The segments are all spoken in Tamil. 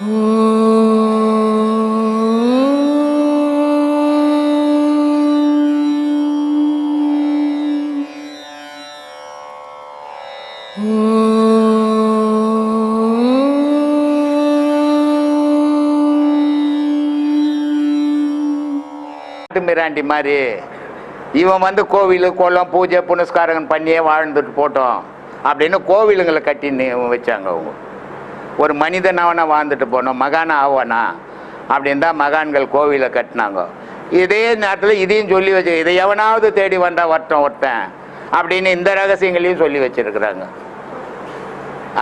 மிராண்டி மாதிரி. இவன் வந்து கோவில் குளம் பூஜை புனஸ்காரங்கள் பண்ணியே வாழ்ந்துட்டு போட்டோம். அப்படின்னு கோவிலுங்களை கட்டி வச்சாங்க அவங்க. ஒரு மனிதன் அவனா வாழ்ந்துட்டு போனோம் மகானா ஆவானா? அப்படின்னு தான் மகான்கள் கோவிலை கட்டினாங்க. இதே நேரத்தில் இதையும் சொல்லி வச்சு இதை எவனாவது தேடி வந்தா வரட்டும் ஒருத்தன் அப்படின்னு இந்த ரகசியங்களையும் சொல்லி வச்சிருக்கிறாங்க.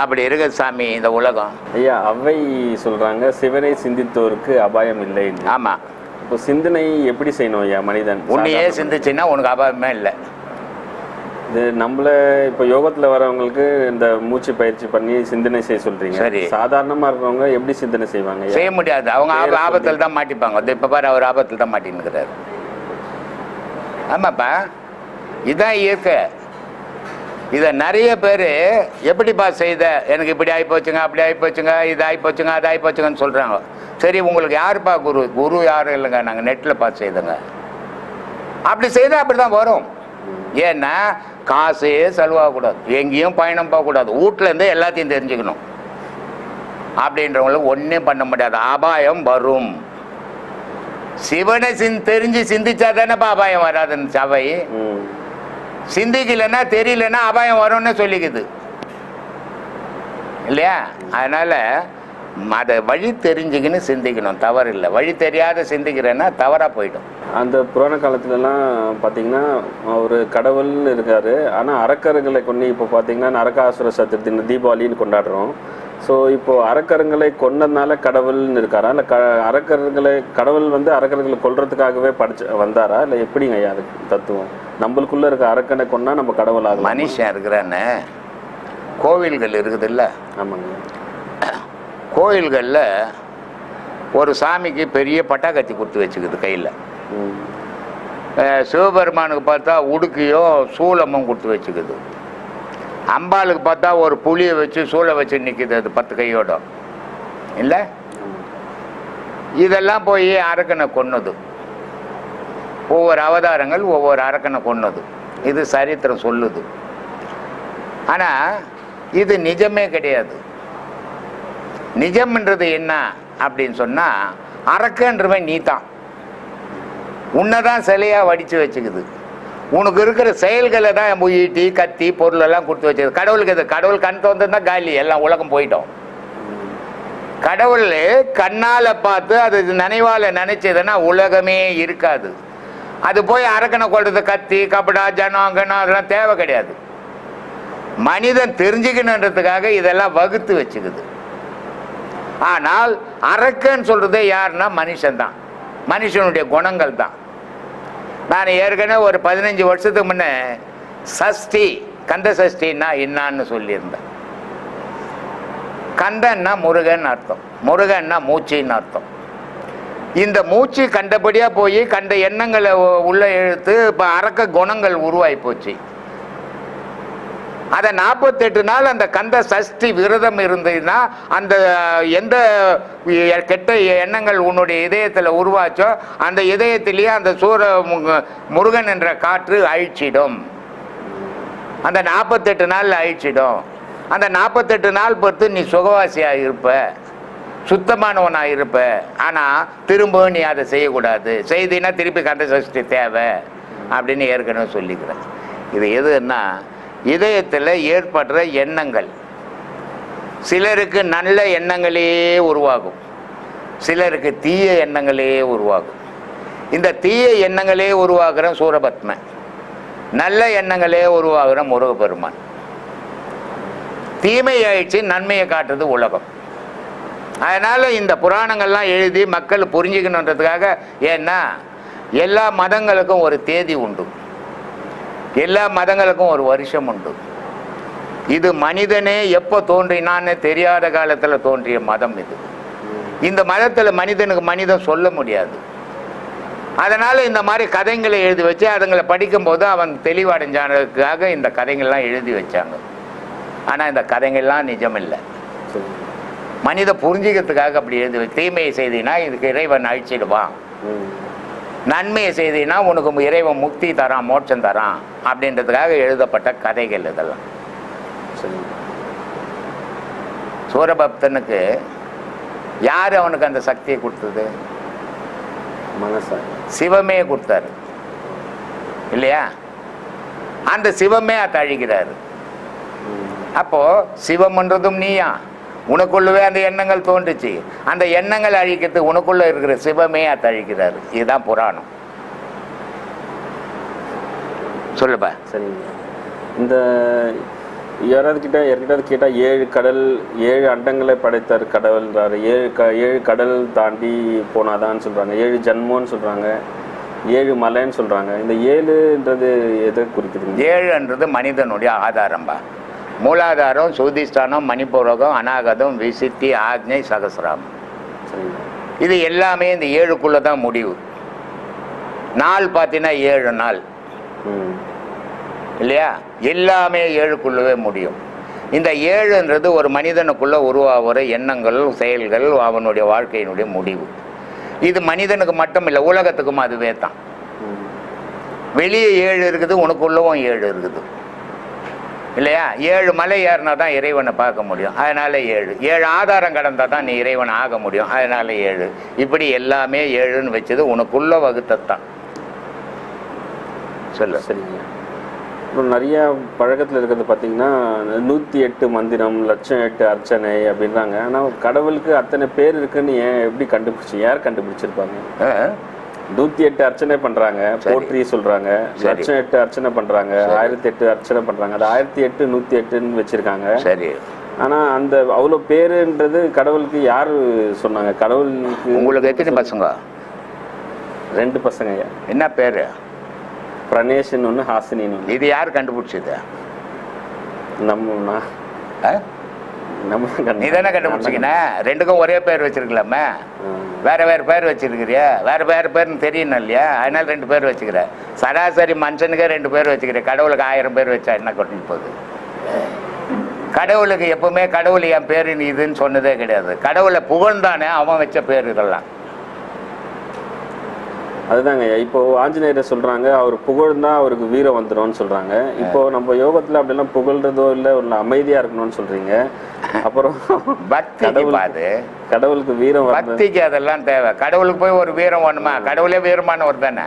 அப்படி இருக்கு சாமி இந்த உலகம். ஐயா அவை சொல்றாங்க சிவனை சிந்தித்தோருக்கு அபாயம் இல்லை ஆமாம் இப்போ சிந்தனை எப்படி செய்யணும் ஐயா மனிதன்? உன்னையே சிந்திச்சுன்னா உனக்கு அபாயமே இல்லை. இது நம்மள இப்போ யோகத்துல வரவங்களுக்கு இந்த மூச்சு பயிற்சி பண்ணி சிந்தனை செய்ய சொல்றீங்க. சரி. சாதாரணமா இருக்கிறவங்க எப்படி சிந்தனை செய்வாங்க? செய்ய முடியாது. அவங்க ஆபத்தில் தான் மாட்டிப்பாங்க. இந்த இப்போ பாரு அவர் ஆபத்தில் தான் மாட்டின்னுக்கிறாரு. ஆமாப்பா. இதுதான் இயற்கை. இதை நிறைய பேர் எப்படிப்பா செய்த? எனக்கு இப்படி ஆகி போச்சுங்க அப்படி ஆகி போச்சுங்க இது ஆகி போச்சுங்க அது ஆகி போச்சுங்கன்னு சொல்கிறாங்க சரி உங்களுக்கு யாருப்பா குரு? குரு யாரும் இல்லைங்க. நாங்கள் நெட்டில் பார்த்து செய்தோங்க. அப்படி செய்தால் அப்படி தான் வரும். ஏன்னா காசே செலவாகக்கூடாது எங்கேயும் பயணம் போகக்கூடாது வீட்டிலேருந்தே எல்லாத்தையும் தெரிஞ்சுக்கணும். அப்படின்றவங்களுக்கு ஒன்றும் பண்ண முடியாது. அபாயம் வரும். சிவனை சிந் தெரிஞ்சு சிந்திச்சா தானேப்பா அபாயம் வராதுன்னு சபை. சிந்திக்கலைன்னா தெரியலன்னா அபாயம் வரும்னு சொல்லிக்குது. இல்லையா? அதனால அதை வழி தெரிஞ்சுக்கின்னு சிந்திக்கணும். தவறு இல்லை. வழி தெரியாத சிந்திக்கிறேன்னா தவறாக போயிடும். அந்த புராண காலத்துலலாம் பார்த்தீங்கன்னா ஒரு கடவுள்னு இருக்காரு. ஆனால் அரக்கர்களை கொண்டு இப்போ பார்த்தீங்கன்னா நரகாசுர சதுர்த்தி இந்த தீபாவளின்னு கொண்டாடுறோம். ஸோ இப்போ அரக்கருங்களை கொன்னதுனால கடவுள்னு இருக்காரா? இல்லை க அரக்கர்களை கடவுள் வந்து அரக்கர்களை கொல்றதுக்காகவே படிச்சு வந்தாரா? இல்லை எப்படிங்க ஐயா அதுக்கு தத்துவம்? நம்மளுக்குள்ள இருக்க அரக்கனை கொன்னா நம்ம கடவுள் ஆகலாம் மனுஷன் இருக்கிறான்னு கோவில்கள் இருக்குதுல்ல. ஆமாங்க. கோயில்களில் ஒரு சாமிக்கு பெரிய பட்டாக்கத்தி கொடுத்து வச்சுக்குது கையில். சிவபெருமானுக்கு பார்த்தா உடுக்கையும் சூலமும் கொடுத்து வச்சுக்குது. அம்பாளுக்கு பார்த்தா ஒரு புளியை வச்சு சூளை வச்சு நிற்கிது அது பத்து கையோட. இல்லை? இதெல்லாம் போய் அரக்கனை கொன்னது. ஒவ்வொரு அவதாரங்கள் ஒவ்வொரு அரக்கனை கொன்னது. இது சரித்திரம் சொல்லுது. ஆனால் இது நிஜமே கிடையாது. நிஜம்ன்றது என்ன அப்படின்னு சொன்னால் அரக்கன்றவன் நீ தான் உன்னை தான் சிலையாக வடித்து வச்சுக்குது. உனக்கு இருக்கிற செயல்களை தான் முயட்டி கத்தி பொருளெல்லாம் கொடுத்து வச்சது கடவுளுக்கு இது கடவுள் கண் திறந்துருந்தா காலி எல்லாம் உலகம் போயிட்டோம். கடவுள் கண்ணால் பார்த்து அது நினைவால் நினைச்சதுன்னா உலகமே இருக்காது. அது போய் அரக்கனை கொள்றது கத்தி கபடா ஜனம் கணம் அதெல்லாம் தேவை கிடையாது. மனிதன் தெரிஞ்சுக்கணுன்றதுக்காக இதெல்லாம் வகுத்து வச்சுக்குது. ஆனால் அரக்கன்னு சொல்கிறது யாருன்னா மனுஷன்தான். மனுஷனுடைய குணங்கள் தான் நான் ஏற்கனவே ஒரு பதினஞ்சு வருஷத்துக்கு முன்னே சஷ்டி கந்த சஷ்டின்னா என்னான்னு சொல்லியிருந்தேன். கந்தன்னா முருகன் அர்த்தம். முருகன்னா மூச்சின்னு அர்த்தம். இந்த மூச்சு கண்டபடியாக போய் கண்ட எண்ணங்களை உள்ளே எழுத்து இழுத்து இப்போ அரக்க குணங்கள் உருவாகி போச்சு. அதை நாற்பத்தெட்டு நாள் அந்த கந்த சஷ்டி விரதம் இருந்ததுன்னா அந்த எந்த கெட்ட எண்ணங்கள் உன்னுடைய இதயத்தில் உருவாச்சோ அந்த இதயத்திலேயே அந்த சூர மு- முருகன் என்ற காற்று அழிச்சிடும். அந்த நாற்பத்தெட்டு நாளில் அழிச்சிடும். அந்த நாற்பத்தெட்டு நாள் பொறுத்து நீ சுகவாசியாக இருப்ப. சுத்தமானவனாக இருப்ப. ஆனால் திரும்பவும் நீ அதை செய்யக்கூடாது. செய்தினா திருப்பி கந்த சஷ்டி தேவை அப்படின்னு ஏற்கனவே சொல்லிக்கிறேன். இது எதுன்னா இதயத்தில் ஏற்படுற எண்ணங்கள். சிலருக்கு நல்ல எண்ணங்களே உருவாகும். சிலருக்கு தீய எண்ணங்களே உருவாகும். இந்த தீய எண்ணங்களே உருவாகிற சூரபத்மன் நல்ல எண்ணங்களே உருவாகிற முருகப்பெருமான். தீமை ஆயிடுச்சு நன்மையை காட்டுறது உலகம். அதனால் இந்த புராணங்கள்லாம் எழுதி மக்கள் புரிஞ்சுக்கணுன்றதுக்காக ஏன்னா எல்லா மதங்களுக்கும் ஒரு தேதி உண்டு. எல்லா மதங்களுக்கும் ஒரு வருஷம் உண்டு. இது மனிதனே எப்போ தோன்றினான்னு தெரியாத காலத்தில் தோன்றிய மதம் இது. இந்த மதத்தில் மனிதனுக்கு மனிதன் சொல்ல முடியாது. அதனால் இந்த மாதிரி கதைங்களை எழுதி வச்சு அதுங்களை படிக்கும்போது அவன் தெளிவடைஞ்சானதுக்காக இந்த கதைங்கள்லாம் எழுதி வச்சாங்க. ஆனால் இந்த கதைங்கள்லாம் நிஜம் இல்லை மனித புரிஞ்சிக்கிறதுக்காக அப்படி எழுதி தீமையை செய்தினா இதுக்கு இறைவன் அழிச்சிடுவான். நன்மையை செய்தினா உனக்கு இறைவன் முக்தி தரான் மோட்சம் தரான் அப்படின்றதுக்காக எழுதப்பட்ட கதைகள் இதெல்லாம். சூரபக்தனுக்கு யார் அவனுக்கு அந்த சக்தியை கொடுத்தது? மனசா? சிவமே கொடுத்தாரு. இல்லையா? அந்த சிவமே அதை அழிக்கிறாரு. அப்போ சிவம்ன்றதும் நீயா? உனக்குள்ளவே அந்த எண்ணங்கள் தோன்றுச்சு. அந்த எண்ணங்கள் அழிக்கிறது உனக்குள்ள இருக்கிற சிவமே அதை அழிக்கிறாரு. இதுதான் புராணம். சொல்லுப்பா. சரிங்க. இந்த யாராவது கிட்ட யார்கிட்ட கேட்டா ஏழு கடல் ஏழு அண்டங்களை படைத்தார் கடவுள்ன்றாரு. ஏழு க ஏழு கடல் தாண்டி போனாதான்னு சொல்றாங்க. ஏழு ஜன்மோன்னு சொல்றாங்க. ஏழு மலைன்னு சொல்றாங்க. இந்த ஏழுன்றது எதை குறிக்குதுங்க? ஏழுன்றது மனிதனுடைய ஆதாரம்பா. மூலாதாரம் சூதிஷ்டானம் மணிப்பூரகம் அநாகதம் விசித்தி ஆக்னை சகசிராமம். இது எல்லாமே இந்த ஏழுக்குள்ள தான் முடிவு. நாள் பார்த்தீங்கன்னா ஏழு நாள். இல்லையா? எல்லாமே ஏழுக்குள்ளவே முடியும். இந்த ஏழுன்றது ஒரு மனிதனுக்குள்ள உருவாகிற எண்ணங்கள் செயல்கள் அவனுடைய வாழ்க்கையினுடைய முடிவு. இது மனிதனுக்கு மட்டும் இல்லை உலகத்துக்கும் அதுவே தான். வெளியே ஏழு இருக்குது உனக்குள்ளவும் ஏழு இருக்குது. இல்லையா? ஏழு மலை ஏறினா தான் இறைவனை பார்க்க முடியும். அதனால ஏழு. ஏழு ஆதாரம் கடந்தால் தான் நீ இறைவன் ஆக முடியும். அதனால ஏழு. இப்படி எல்லாமே ஏழுன்னு வச்சது உனக்குள்ள வகுத்தத்தான். சொல்லு. சரிங்க. அப்புறம் நிறைய பழக்கத்தில் இருக்கிறது பார்த்தீங்கன்னா நூற்றி எட்டு மந்திரம் லட்சம் எட்டு அர்ச்சனை அப்படின்றாங்க. ஆனால் கடவுளுக்கு அத்தனை பேர் இருக்குன்னு ஏன் எப்படி கண்டுபிடிச்சி யார் கண்டுபிடிச்சிருப்பாங்க? நூற்றி எட்டு அர்ச்சனை பண்ணுறாங்க சரி. போற்றி சொல்கிறாங்க சரி. லட்சம் எட்டு அர்ச்சனை பண்ணுறாங்க ஆயிரத்தி எட்டு அர்ச்சனை பண்ணுறாங்க அது ஆயிரத்தி எட்டு நூற்றி எட்டுன்னு வச்சுருக்காங்க. சரி. ஆனால் அந்த அவ்வளோ பேருன்றது கடவுளுக்கு யார் சொன்னாங்க? கடவுளுக்கு உங்களுக்கு எத்தனை பசங்க? ரெண்டு பசங்க ஐயா. என்ன பேரு? பிரணேஷன் ஒன்று ஹாசினின்னு இது யார் கண்டுபிடிச்சது? நம்ம நான் அஹ்? நம்ம கண்டு- நீ தானே கண்டுபிடிச்சிக்கின ரெண்டுக்கும் ஒரே பேர் வச்சிருக்கலாமே. வேற வேற பேர் வச்சிருக்கிறியா? வேற வேற பேர்னு தெரியணும் இல்லையா? அதனால ரெண்டு பேர் வச்சுக்கிற. சராசரி மனுஷனுக்கே ரெண்டு பேர் வச்சுக்கிற. கடவுளுக்கு ஆயிரம் பேர் வச்சா என்ன கொண்டு போகுது? கடவுளுக்கு எப்பவுமே கடவுள் என் பேரு இதுன்னு சொன்னதே கிடையாது. கடவுளை புகழ்ந்தானே அவன் வச்ச பேர் இதெல்லாம் அதுதாங்க இப்போ ஆஞ்சநேயரை சொல்றாங்க அவர் புகழ்ந்தா அவருக்கு வீரம் வந்துரும்னு சொல்றாங்க. இப்போ நம்ம யோகத்துல அப்படிலாம் புகழ்றதோ இல்ல ஒரு அமைதியா இருக்கணும்னு சொல்றீங்க. அப்புறம் கடவுள் பாது. கடவுளுக்கு வீரம் பக்திக்கு அதெல்லாம் தேவை. கடவுளுக்கு போய் ஒரு வீரம் வேணுமா? கடவுளே வீரமானவர் தானே.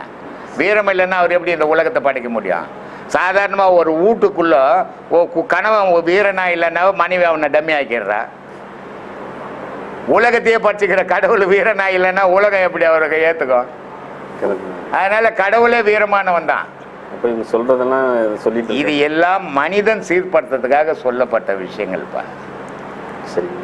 வீரம் இல்லைன்னா அவர் எப்படி இந்த உலகத்தை படைக்க முடியும்? சாதாரணமாக ஒரு வீட்டுக்குள்ள ஓ கு- கணவன் ஒரு வீரனா இல்லைன்னா மனைவி அவனை டம்மி ஆக்கிடுறா. உலகத்தையே படிச்சுக்கிற கடவுள் வீரனா இல்லைன்னா உலகம் எப்படி அவருக்கு ஏற்றுக்கும். அதனால கடவுளே வீரமானவன் தான். அப்ப இவங்க சொல்றதெல்லாம் சொல்லிட்டு இது எல்லாம் மனிதன் சீர்படுத்துறதுக்காக சொல்லப்பட்ட விஷயங்கள்ப்பா. சரிங்க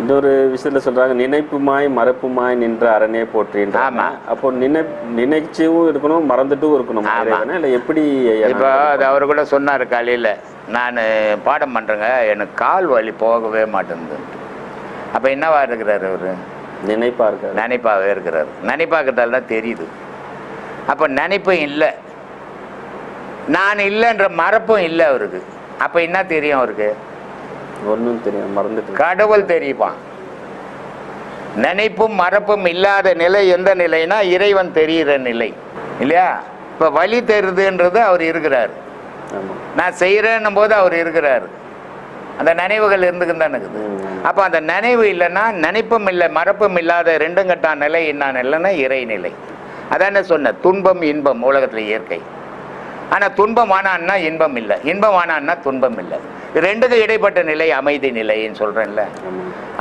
இன்னொரு விஷயத்துல சொல்றாங்க நினைப்புமாய் மறப்புமாய் நின்ற அரணே போற்றின்றாங்க. ஆமா. அப்போ நினை நினைச்சும் இருக்கணும் மறந்துட்டும் இருக்கணும்? இல்ல எப்படி இப்போ அது அவர் கூட சொன்னார் காலையில் நான் பாடம் பண்ணுறேங்க எனக்கு கால் வலி போகவே மாட்டேங்குது. அப்போ என்னவா இருக்கிறாரு அவர்? நினைப்பா இருக்காரு நினைப்பாவே இருக்கிறாரு. நினைப்பாக்கிறதால தான் தெரியுது. அப்போ நினைப்பும் இல்லை. நான் இல்லைன்ற மறப்பும் இல்லை அவருக்கு. அப்போ என்ன தெரியும் அவருக்கு? ஒண்ணும் தெரியும் மறந்துட்டு கடவுள் தெரியுப்பான் நினைப்பும் மறப்பும் இல்லாத நிலை எந்த நிலைனா இறைவன் தெரிகிற நிலை. இல்லையா? இப்போ வழி தெரியுதுன்றது அவர் இருக்கிறார். நான் செய்கிறேன்னும் போது அவர் இருக்கிறார். அந்த நினைவுகள் இருந்துக்கிட்டு தான் இருக்குது. அப்போ அந்த நினைவு இல்லைன்னா நினைப்பும் இல்லை மறப்பும் இல்லாத ரெண்டும் கட்டான் நிலை என்ன இல்லைன்னா இறைநிலை அதான் சொன்னேன் துன்பம் இன்பம் உலகத்தில் இயற்கை. ஆனால் துன்பம் ஆனான்னா இன்பம் இல்லை இன்பம் ஆனான்னா துன்பம் இல்லை. ரெண்டுக்கும் இடைப்பட்ட நிலை அமைதி நிலைன்னு சொல்கிறேன்ல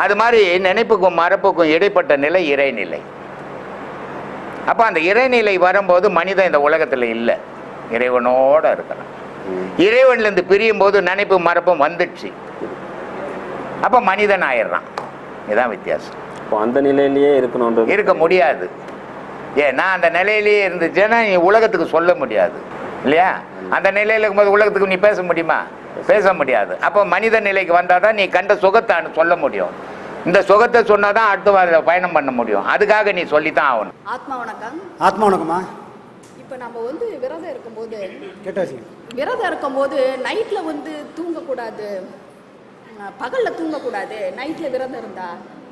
அது மாதிரி நினைப்புக்கும் மறப்புக்கும் இடைப்பட்ட நிலை இறைநிலை அப்போ அந்த இறைநிலை வரும்போது மனிதன் இந்த உலகத்தில் இல்லை. இறைவனோட இருக்கலாம் இறைவன்லேருந்து பிரியும் போது நினைப்பு மறப்பும் வந்துடுச்சு. அப்போ மனிதன் ஆயிடுறான். இதுதான் வித்தியாசம். அப்போ அந்த நிலையிலேயே இருக்கணுன்றது இருக்க முடியாது. ஏன்னா அந்த நிலையிலேயே இருந்துச்சுன்னா நீ உலகத்துக்கு சொல்ல முடியாது. இல்லையா? அந்த நிலையில் இருக்கும்போது உலகத்துக்கு நீ பேச முடியுமா? பேச முடியாது. அப்போ மனித நிலைக்கு வந்தால் தான் நீ கண்ட சுகத்தை அனு- சொல்ல முடியும். இந்த சுகத்தை சொன்னால் தான் அடுத்த பயணம் பண்ண முடியும். அதுக்காக நீ சொல்லித்தான் ஆகணும். ஆத்மா வணக்கம். ஆத்மா வணக்கம்மா. இப்போ நம்ம வந்து விரதம் இருக்கும்போது கேட்ட வச்சுங்க விரதம் இருக்கும்போது நைட்டில் வந்து தூங்கக்கூடாது. பகல்ல தூங்கக்கூடாது. நைட்ல விரதம் இருந்தா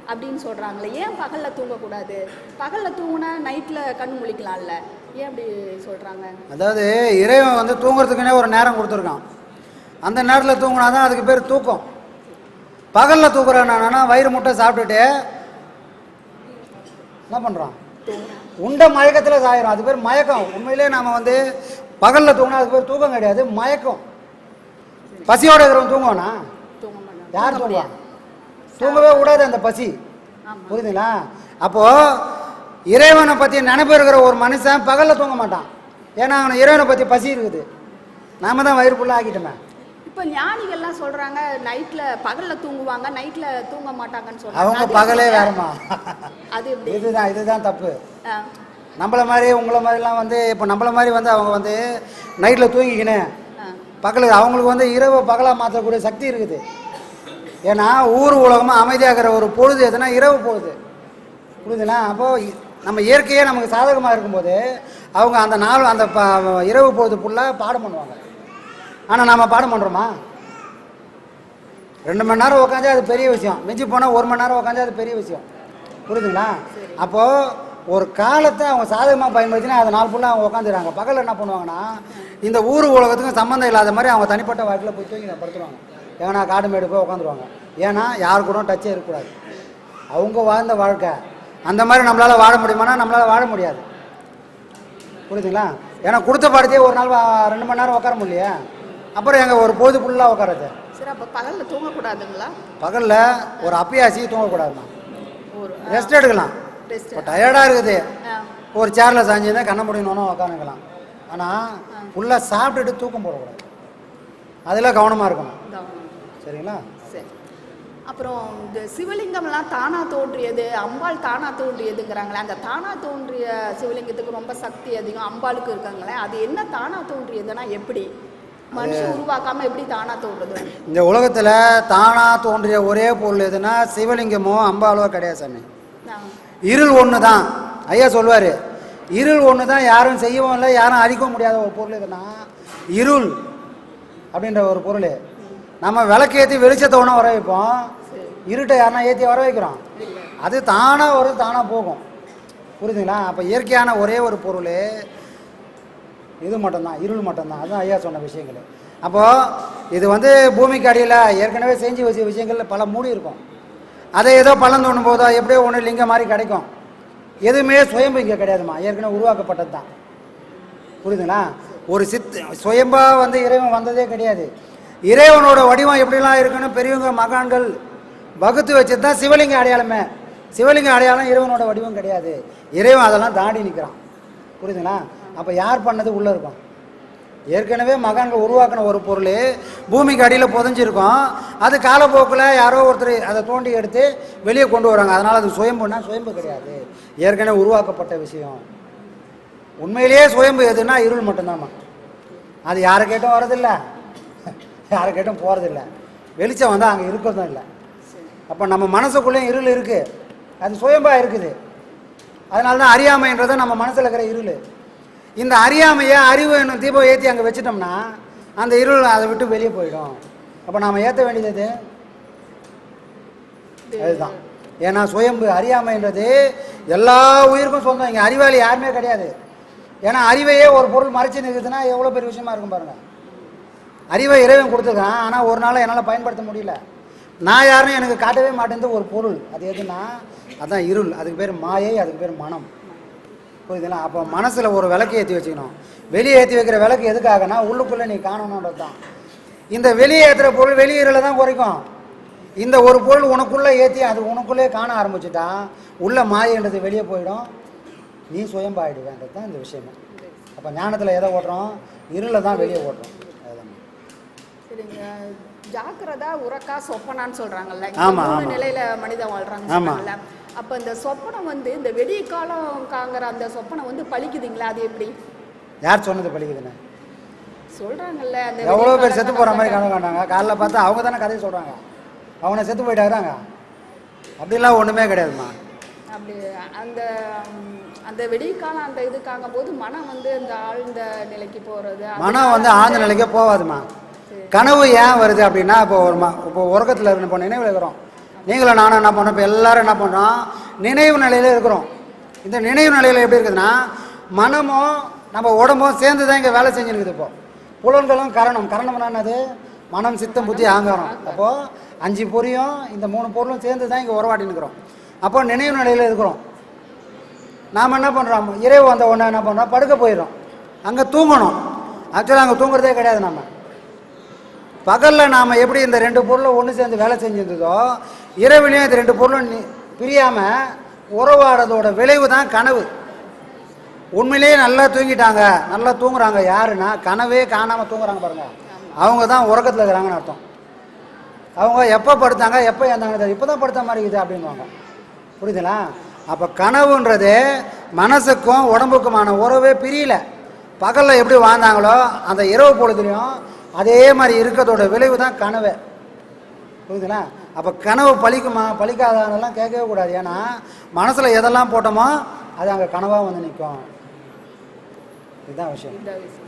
அப்படின்னு சொல்றாங்களே. ஏன் பகல்ல தூங்கக்கூடாது? பகல்ல தூங்குனா நைட்ல கண்ணு முழிக்கலாம்ல. ஏன் அப்படி சொல்றாங்க? அதாவது இறைவன் வந்து தூங்குறதுக்குனே ஒரு நேரம் கொடுத்துருக்கான். அந்த நேரத்தில் தூங்கினா தான் அதுக்கு பேர் தூக்கம். பகலில் தூக்குறானா வயிறு முட்டை சாப்பிட்டுட்டு என்ன பண்ணுறான் உண்ட மயக்கத்தில் சாயிரும். அது பேர் மயக்கம். உண்மையிலே நாம் வந்து பகலில் தூங்கினா அது பேர் தூக்கம் கிடையாது மயக்கம். பசியோட இருக்கிறவன் தூங்குவானா? யார் தூங்க தூங்குவா. தூங்கவே கூடாது அந்த பசி. புரியுதுங்களா? அப்போ இறைவனை பற்றி நினைப்பு இருக்கிற ஒரு மனுஷன் பகலில் தூங்க மாட்டான். ஏன்னா அவனை இறைவனை பற்றி பசி இருக்குது. நாம தான் வயிறு ஃபுல்லாக ஆக்கிட்டோமே. இப்ப ஞானிகள்லாம் சொல்றாங்க நைட்ல பகல்ல தூங்குவாங்க நைட்ல தூங்க மாட்டாங்கன்னு சொல்றாங்க. அவங்க பகலே? வேறமா அது எப்படி? இதுதான் இதுதான் தப்பு. நம்மள மாதிரி உங்களை மாதிரிலாம் வந்து இப்போ நம்மள மாதிரி வந்து அவங்க வந்து நைட்டில் தூங்கிக்கினேன். பகல் அவங்களுக்கு வந்து இரவு பகலாக மாற்றக்கூடிய சக்தி இருக்குது. ஏன்னா ஊர் உலகமாக அமைதியாகிற ஒரு பொழுது எதுனா இரவு பொழுது. புரியுதுங்களா? அப்போது நம்ம இயற்கையே நமக்கு சாதகமாக இருக்கும்போது அவங்க அந்த நாள் அந்த ப இரவு பொழுது ஃபுல்லாக பாடம் பண்ணுவாங்க. ஆனால் நாம் பாடம் பண்ணுறோமா ரெண்டு மணி நேரம் உட்காந்து அது பெரிய விஷயம். மிஞ்சி போனால் ஒரு மணி நேரம் உட்காந்து அது பெரிய விஷயம். புரியுதுங்களா அப்போது ஒரு காலத்தை அவங்க சாதகமாக பயன்படுத்தினா அது நாள் ஃபுல்லாக அவங்க உட்காந்துறாங்க பகலில் என்ன பண்ணுவாங்கன்னா இந்த ஊர் உலகத்துக்கும் சம்மந்தம் இல்லாத மாதிரி அவங்க தனிப்பட்ட வாழ்க்கையில் போய் தூங்கி படுத்துருவாங்க. ஏன்னா காடு மேடு போய் உட்காந்துருவாங்க ஏன்னா யார் கூட டச்சே இருக்கக்கூடாது. அவங்க வாழ்ந்த வாழ்க்கை. அந்த மாதிரி நம்மளால் வாழ முடியுமானா நம்மளால் வாழ முடியாது. புரியுதுங்களா ஏன்னா கொடுத்த பாடத்தையே ஒரு நாள் ரெண்டு மணி நேரம் உட்கார முடியலையே. அப்புறம் எங்கள் ஒரு பொழுது ஃபுல்லாக உட்காரது சரி அப்ப பகல்ல தூங்கக்கூடாதுங்களா? பகலில் ஒரு அப்பியாசி தூங்கக்கூடாதுமா. ஒரு ரெஸ்ட் எடுக்கலாம். இப்போ டயர்டாக இருக்குது. ஒரு சேரில் சாஞ்சிருந்தா கண்ண முடியணும்னு உட்காந்துக்கலாம் ஆனால் ஃபுல்லாக சாப்பிட்டுட்டு தூக்கம் போடக்கூடாது. அதில் கவனமாக இருக்கணும். சரிங்களா? சரி. அப்புறம் இந்த சிவலிங்கம்லாம் தானா தோன்றியது அம்பாள் தானா தோன்றியதுங்கிறாங்களே அந்த தானா தோன்றிய சிவலிங்கத்துக்கு ரொம்ப சக்தி அதிகம் அம்பாளுக்கு இருக்காங்களே அது என்ன தானா தோன்றியதுன்னா எப்படி? மனுஷன் உருவாக்காம எப்படி தானா தோன்றுது? இந்த உலகத்தில் தானாக தோன்றிய ஒரே பொருள் எதுனா சிவலிங்கமோ அம்பாலோ கிடையாது சாமி. இருள் ஒன்று தான் ஐயா சொல்வார் இருள் ஒன்று தான் யாரும் செய்யவும் இல்லை யாரும் அழிக்கவும் முடியாத ஒரு பொருள் எதுனா இருள் அப்படின்ற ஒரு பொருள். நம்ம விளக்கேற்றி வெளிச்சத்தை ஒன்றா வர வைப்போம். இருட்டை யாருன்னா ஏற்றி வர வைக்கிறோம். அது தானாக வரும் தானாக போகும். புரியுதுங்களா? அப்போ இயற்கையான ஒரே ஒரு பொருள். இது மட்டும்தான் இருள் மட்டும்தான். அதுதான் ஐயா சொன்ன விஷயங்கள். அப்போது இது வந்து பூமிக்கு அடியில் ஏற்கனவே செஞ்சு வச்ச விஷயங்கள் பல மூடி இருக்கும். அதை ஏதோ பள்ளம் தோணும் போதோ எப்படியோ ஒன்று லிங்கம் மாதிரி கிடைக்கும். எதுவுமே சுயம்பு இங்கே கிடையாதுமா ஏற்கனவே உருவாக்கப்பட்டது தான் புரியுதுங்களா? ஒரு சித் சுயம்பாக வந்து இறைவன் வந்ததே கிடையாது. இறைவனோட வடிவம் எப்படிலாம் இருக்குன்னு பெரியவங்க மகான்கள் வகுத்து வச்சது தான் சிவலிங்க அடையாளமே. சிவலிங்க அடையாளம் இறைவனோட வடிவம் கிடையாது. இறைவன் அதெல்லாம் தாண்டி நிற்கிறான் புரியுதுங்களா? அப்போ யார் பண்ணது? உள்ளே இருக்கும். ஏற்கனவே மகான்கள் உருவாக்கின ஒரு பொருள் பூமிக்கு அடியில் புதஞ்சிருக்கும். அது காலப்போக்கில் யாரோ ஒருத்தர் அதை தோண்டி எடுத்து வெளியே கொண்டு வராங்க. அதனால் அது சுயம்புனா சுயம்பு கிடையாது. ஏற்கனவே உருவாக்கப்பட்ட விஷயம். உண்மையிலேயே சுயம்பு எதுனா இருள் மட்டும்தாம்மா. அது யாரை கேட்டும் வரதில்ல யாரை கேட்டும் போகிறதில்ல வெளிச்சம் வந்தால் அங்கே இருக்கிறதும் இல்லை. அப்போ நம்ம மனசுக்குள்ளேயும் இருள் இருக்குது அது சுயம்பாக இருக்குது. அதனால தான் அறியாமைன்றதை நம்ம மனசில் இருக்கிற இருள். இந்த அறியாமையை அறிவு என்னும் தீபம் ஏற்றி அங்கே வச்சிட்டோம்னா அந்த இருள் அதை விட்டு வெளியே போயிடும். அப்போ நாம் ஏற்ற வேண்டியது அதுதான். ஏன்னா சுயம்பு அறியாமைன்றது எல்லா உயிருக்கும் சொந்தம். இங்கே அறிவாளி யாருமே கிடையாது. ஏன்னா அறிவையே ஒரு பொருள் மறைச்சு நிற்குதுன்னா எவ்வளோ பெரிய விஷயமா இருக்கும் பாருங்கள் அறிவை இறைவன் கொடுத்துருக்கான். ஆனால் ஒரு நாள் என்னால் பயன்படுத்த முடியல. நான் யாருன்னு எனக்கு காட்டவே மாட்டேங்குது ஒரு பொருள். அது எதுனா அதுதான் இருள். அதுக்கு பேர் மாயை அதுக்கு பேர் மனம். புரியுதுங்களா அப்போ மனசில் ஒரு விளக்கு ஏற்றி வச்சுக்கணும். வெளியே ஏற்றி வைக்கிற விளக்கு எதுக்காகனா உள்ளுக்குள்ளே நீ காணணுன்றது தான். இந்த வெளியே ஏற்றுற பொருள் வெளியீரல தான் குறைக்கும். இந்த ஒரு பொருள் உனக்குள்ளே ஏற்றி அது உனக்குள்ளே காண ஆரம்பிச்சுட்டா உள்ள மாயன்றது வெளியே போயிடும். நீ சுயம்பாயிடுவேன்றது தான் இந்த விஷயமே. அப்போ ஞானத்தில் எதை ஓட்டுறோம்? இருளில் தான் வெளியே ஓட்டுறோம். சரிங்க. ஜாக்கிரதா உறக்கா சொப்பனான்னு சொல்றாங்கல்ல. ஆமா, இந்த மூணு ஆமா. நிலையில மனிதன் வாழ்றாங்க. அப்ப இந்த சொப்பனம் வந்து இந்த வெடி காலம் காங்கிற அந்த சொப்பனம் வந்து பழிக்குதுங்களா? அது எப்படி? யார் சொன்னது பழிக்குதுன்னு? சொல்றாங்கல்ல அந்த எவ்வளோ பேர் செத்து போகிற மாதிரி. கனவு காண்டாங்க காலைல பார்த்தா அவங்க தானே கதையை சொல்கிறாங்க அவனை செத்து போயிட்டாருறாங்க அப்படிலாம் ஒன்றுமே கிடையாதுமா அப்படி அந்த அந்த வெடிக்காலம் அந்த இதுக்காகும் போது மனம் வந்து அந்த ஆழ்ந்த நிலைக்கு போறது மனம் வந்து ஆழ்ந்த நிலைக்கே போகாதுமா கனவு ஏன் வருது அப்படின்னா இப்போ ஒரு இப்போ உறக்கத்தில் இருந்து நினைவில் இருக்கிறோம் நீங்களும் நானும் என்ன பண்ணுறோம் இப்போ எல்லாரும் என்ன பண்ணுறோம் நினைவு நிலையில் இருக்கிறோம். இந்த நினைவு நிலையில் எப்படி இருக்குதுன்னா மனமும் நம்ம உடம்பும் சேர்ந்து தான் இங்கே வேலை செஞ்சுருக்குது இப்போது புலன்களும் கரணம். கரணம்னா என்னது? மனம் சித்தம் புத்தி ஆங்காரம் அப்போது அஞ்சு பொரியும் இந்த மூணு பொருளும் சேர்ந்து தான் இங்கே உறவாடி இருக்கிறோம் அப்போ நினைவு நிலையில் இருக்கிறோம். நாம் என்ன பண்ணுறோம் இரவு வந்த உடனே என்ன பண்ணுறோம் படுக்க போயிடும் அங்கே தூங்கணும். ஆக்சுவலாக அங்கே தூங்குறதே கிடையாது நம்ம பகலில் நாம் எப்படி இந்த ரெண்டு பொருளும் ஒன்று சேர்ந்து வேலை செஞ்சிருந்ததோ இரவிலையும் இந்த ரெண்டு பொருளும் பிரியாமல் உறவாடுறதோட விளைவு தான் கனவு. உண்மையிலேயே நல்லா தூங்கிட்டாங்க. நல்லா தூங்குறாங்க. யாருன்னா கனவே காணாமல் தூங்குறாங்க பாருங்கள் அவங்க தான் உறக்கத்தில் இருக்கிறாங்கன்னு அர்த்தம். அவங்க எப்போ படுத்தாங்க எப்போ ஏந்தாங்க இப்போ தான் படுத்த மாதிரி இருக்குது அப்படின்வாங்க புரியுதுங்களா? அப்போ கனவுன்றது மனசுக்கும் உடம்புக்குமான உறவே பிரியல. பகலில் எப்படி வாழ்ந்தாங்களோ அந்த இரவு பொழுதுலையும் அதே மாதிரி இருக்கிறதோட விளைவு தான் கனவு. புரியுதுங்களா? அப்போ கனவு பழிக்குமா? பழிக்காதெல்லாம் கேட்கவே கூடாது. ஏன்னா மனசில் எதெல்லாம் போட்டோமோ அது அங்கே கனவாக வந்து நிற்கும் இதுதான் விஷயம்.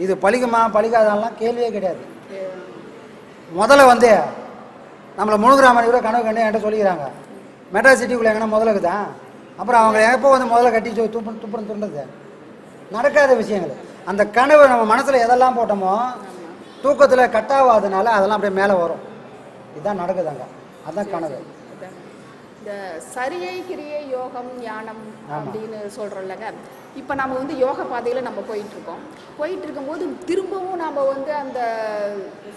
இது பழிக்குமா? பழிக்காதெல்லாம் கேள்வியே கிடையாது. முதல்ல வந்து நம்மளை முழுகிற மாதிரி கூட கனவு கண்டு என்கிட்ட சொல்லிக்கிறாங்க. மெட்ராஸ் சிட்டிக்குள்ளே எங்கன்னா முதல்ல இருக்குதா? அப்புறம் அவங்க எப்போ வந்து முதல்ல கட்டி துப்பு துப்புறம் துண்டது நடக்காத விஷயங்கள். அந்த கனவு நம்ம மனசில் எதெல்லாம் போட்டோமோ தூக்கத்தில் கட்டாவாதனால அதெல்லாம் அப்படியே மேலே வரும். இதுதான் நடக்குதாங்க. அதுதான் கனவு. அதான். இந்த சரியை கிரியை யோகம் ஞானம் அப்படின்னு சொல்கிறோம்லங்க இப்போ நம்ம வந்து யோக பாதையில் நம்ம போயிட்டு இருக்கோம் போயிட்டு இருக்கும்போது திரும்பவும் நம்ம வந்து அந்த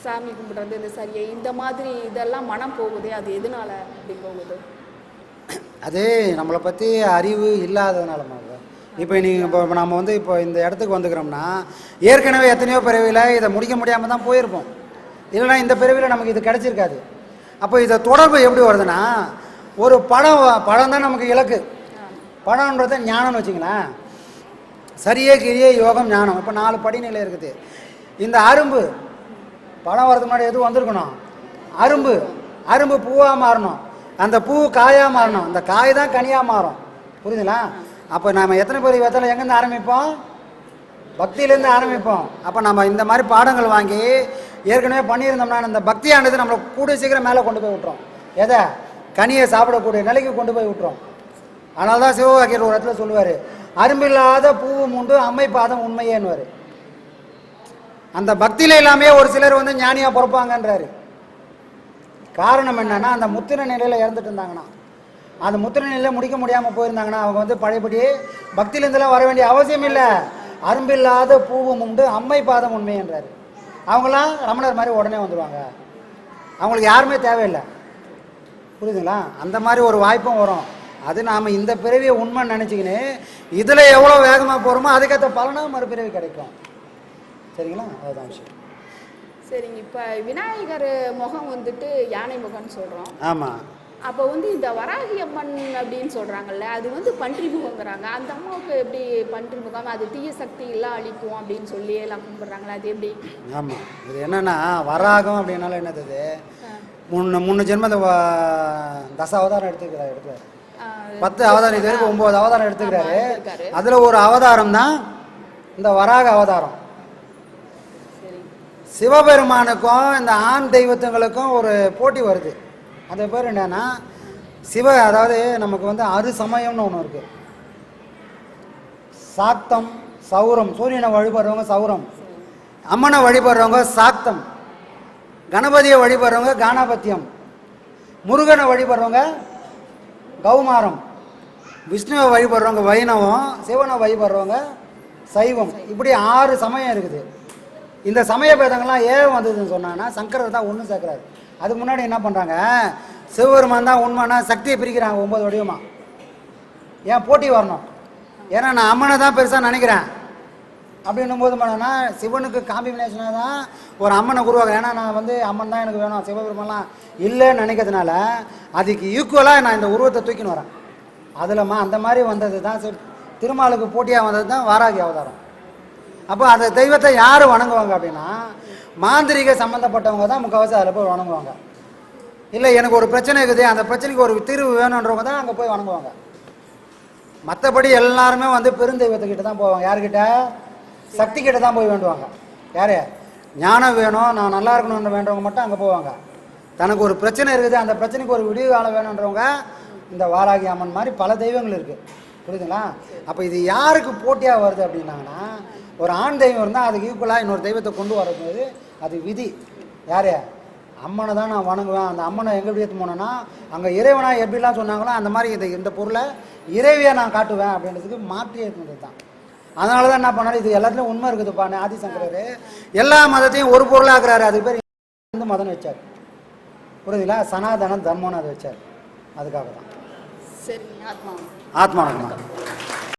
சாமி கும்பிடுறது இந்த சரியை இந்த மாதிரி இதெல்லாம் மனம் போகுதே அது எதனால அப்படி போகுது? அது நம்மளை பற்றி அறிவு இல்லாததுனால மாதிரி இப்போ நீங்கள் இப்போ நம்ம வந்து இப்போ இந்த இடத்துக்கு வந்துக்கிறோம்னா ஏற்கனவே எத்தனையோ பிறவியில் இதை முடிக்க முடியாமல் தான் போயிருப்போம். இல்லைன்னா இந்த பிறவியில் நமக்கு இது கிடச்சிருக்காது. அப்போ இதை தொடர்பு எப்படி வருதுன்னா ஒரு படம் படம் தான் நமக்கு இலக்கு. படம்ன்றத ஞானம்னு வச்சுங்களேன். சரியே கிரியே யோகம் ஞானம். இப்போ நாலு படிநிலை இருக்குது. இந்த அரும்பு படம் வரதுக்கு முன்னாடி எதுவும் வந்திருக்கணும்? அரும்பு. அரும்பு பூவாக மாறணும். அந்த பூ காயாக மாறணும். அந்த காய் தான் கனியாக மாறும். புரியுதுங்களா? அப்போ நாம் எத்தனை பேர் வெத்தலை எங்கேருந்து ஆரம்பிப்போம்? பக்தியிலேருந்து ஆரம்பிப்போம். அப்போ நம்ம இந்த மாதிரி பாடங்கள் வாங்கி ஏற்கனவே பண்ணியிருந்தோம்னா இந்த பக்தியானது நம்மளை கூடிய சீக்கிரம் மேலே கொண்டு போய் விட்டுரும். எதை? கனியை சாப்பிடக்கூடிய நிலைக்கு கொண்டு போய் விட்டுரும். அதனால தான் சிவவாக்கியர் ஒரு இடத்துல சொல்லுவார் அரும்பில்லாத பூவும் உண்டு அம்மை பாதம் உண்மையேன்னுவார். அந்த பக்தியில் இல்லாமையே ஒரு சிலர் வந்து ஞானியாக பிறப்பாங்கன்றாரு. காரணம் என்னன்னா அந்த முத்திர நிலையில் இறந்துட்டு இருந்தாங்கன்னா அந்த முத்திர நிலையில் முடிக்க முடியாமல் போயிருந்தாங்கன்னா அவங்க வந்து பழையபடி பக்தியிலேருந்துலாம் வர வேண்டிய அவசியம் இல்லை. அரும்பில்லாத பூவும் உண்டு அம்மை பாதம் உண்மை என்றாரு. அவங்களாம் ரமணர் மாதிரி உடனே வந்துடுவாங்க அவங்களுக்கு யாருமே தேவையில்லை. புரியுதுங்களா? அந்த மாதிரி ஒரு வாய்ப்பும் வரும். அது நாம் இந்த பிறவியை உண்மைன்னு நினச்சிக்கின்னு இதில் எவ்வளோ வேகமாக போகிறோமோ அதுக்கேற்ற பலனாக மறுபிறவி கிடைக்கும். சரிங்களா? அதுதான் விஷயம். சரிங்க. இப்போ விநாயகர் முகம் வந்துட்டு யானை முகம்னு சொல்கிறோம் ஆமாம் அப்போ வந்து இந்த வராகி அம்மன் அப்படின்னு சொல்கிறாங்கல்ல அது வந்து பன்றி முகங்கிறாங்க அந்த அம்மாவுக்கு எப்படி பன்றி முகம் அது தீய சக்தி எல்லாம் அழிக்கும் அப்படின்னு சொல்லி எல்லாம் கும்பிட்றாங்களா? அது எப்படி? ஆமாம் இது என்னன்னா வராகம் அப்படின்னால என்னது? முன்னு முன்னு ஜென்மத்தை தச அவதாரம் எடுத்துக்கிறார் எடுக்கிறார் பத்து அவதாரம் இது வரைக்கும் ஒம்பது அவதாரம் எடுத்துக்கிறாரு. அதில் ஒரு அவதாரம் தான் இந்த வராக அவதாரம். சிவபெருமானுக்கும் இந்த ஆண் தெய்வத்துங்களுக்கும் ஒரு போட்டி வருது. அது பேர் என்னன்னா சிவ அதாவது நமக்கு வந்து அறு சமயம்னு ஒன்று இருக்கு. சாத்தம் சௌரம். சூரியனை வழிபடுறவங்க சௌரம். அம்மனை வழிபடுறவங்க சாத்தம். கணபதியை வழிபடுறவங்க கானாபத்தியம் முருகனை வழிபடுறவங்க கௌமாரம். விஷ்ணுவை வழிபடுறவங்க வைணவம். சிவனை வழிபடுறவங்க சைவம். இப்படி ஆறு சமயம் இருக்குது. இந்த சமய பேதங்கள்லாம் ஏன் வந்ததுன்னு சொன்னான்னா சங்கரர் தான் ஒன்று சேர்க்குறாரு. அதுக்கு முன்னாடி என்ன பண்ணுறாங்க சிவபெருமான் தான் உண்மைன்னா சக்தியை பிரிக்கிறாங்க ஒன்பது வடிவமா. ஏன் போட்டி வரணும்? ஏன்னா நான் அம்மனை தான் பெருசாக நினைக்கிறேன். அப்படின்னும் போது பண்ணனா சிவனுக்கு காம்பினேஷனாக தான் ஒரு அம்மனை உருவாங்க ஏன்னா நான் வந்து அம்மன் தான் எனக்கு வேணும். சிவபெருமான்லாம் இல்லைன்னு நினைக்கிறதுனால அதுக்கு ஈக்குவலாக நான் இந்த உருவத்தை தூக்கின்னு வரேன். அதில்மா அந்த மாதிரி வந்தது தான் திருமாலுக்கு போட்டியாக வந்தது தான் வாராகி அவதாரம். அப்போ அந்த தெய்வத்தை யார் வணங்குவாங்க அப்படின்னா மாந்திரிக சம்மந்தப்பட்டவங்க தான் முக்கால்வாசி அதில் போய் வணங்குவாங்க. இல்லை எனக்கு ஒரு பிரச்சனை இருக்குது. அந்த பிரச்சனைக்கு ஒரு தீர்வு வேணுன்றவங்க தான் அங்கே போய் வணங்குவாங்க. மற்றபடி எல்லாருமே வந்து பெருந்தெய்வத்துக்கிட்ட தான் போவாங்க. யார்கிட்ட? சக்தி கிட்ட தான் போய் வேண்டுவாங்க. யார்? ஞானம் வேணும் நான் நல்லா இருக்கணும்னு வேண்டவங்க மட்டும் அங்கே போவாங்க. தனக்கு ஒரு பிரச்சனை இருக்குது. அந்த பிரச்சனைக்கு ஒரு விடிவு காலம் வேணுன்றவங்க இந்த வாராகி அம்மன் மாதிரி பல தெய்வங்கள் இருக்குது புரியுதுங்களா? அப்போ இது யாருக்கு போட்டியாக வருது அப்படின்னாங்கன்னா ஒரு ஆண் தெய்வம் இருந்தால் அதுக்கு ஈக்குவலாக இன்னொரு தெய்வத்தை கொண்டு வரும்போது அது விதி. யார்? அம்மனை தான் நான் வணங்குவேன். அந்த அம்மனை எங்கே எப்படி எடுத்து போனேன்னா அங்கே இறைவனா எப்படிலாம் சொன்னாங்களோ அந்த மாதிரி இந்த இந்த பொருளை இறைவியை நான் காட்டுவேன் அப்படின்றதுக்கு மாற்றி எடுத்துனது தான் அதனால தான் என்ன பண்ணாரு? இது எல்லாத்துலேயும் உண்மை இருக்குதுப்பா ஆதிசங்கரர். எல்லா மதத்தையும் ஒரு பொருளாக்குறாரு அதுக்கு பேர் இந்து மதம்னு வச்சார். புரியுதுங்களா? சனாதனம் தர்மம்னு அதை வச்சார். அதுக்காக தான் சரிங்க ஆத்மா ஆத்மா